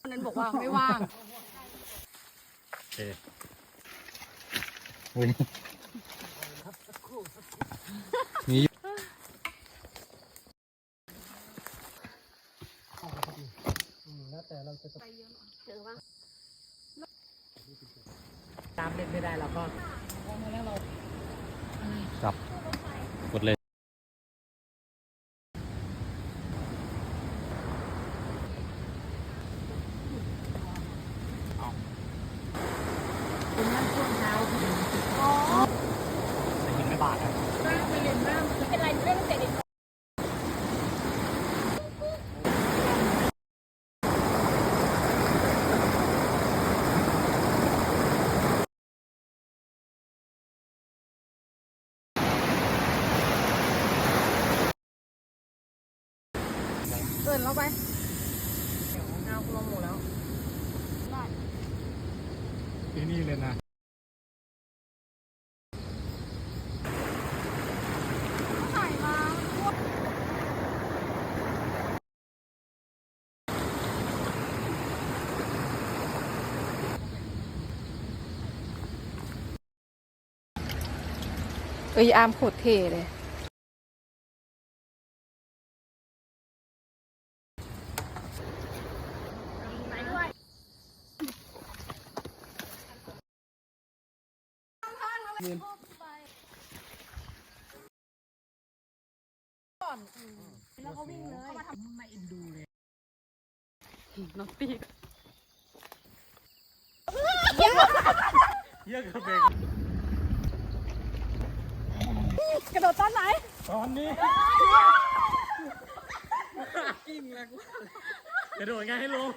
คนนั้นบอกว่าไม่ว่าง โอเควันนี้มีแล้วแต่เราจะตามเล่นไม่ได้เราก็จับกดเลย เป็นนั่งช่วงเช้าแต่ยิงไม่บาดอะไม่เป็นไรเรื่องเสร็จเกินแล้วไปเช้าลงหมดแล้วที่นี่เลยนะถ่ายมาเอ้ยอาร์มโคตรเท่เลย แล้วก็วิ่งเลยไม่อินดูเลยน้องปีเยอะกับเบรกกระโดดตอนไหน ตอนนี้กิ้งแล้วกระโดดไงให้ลง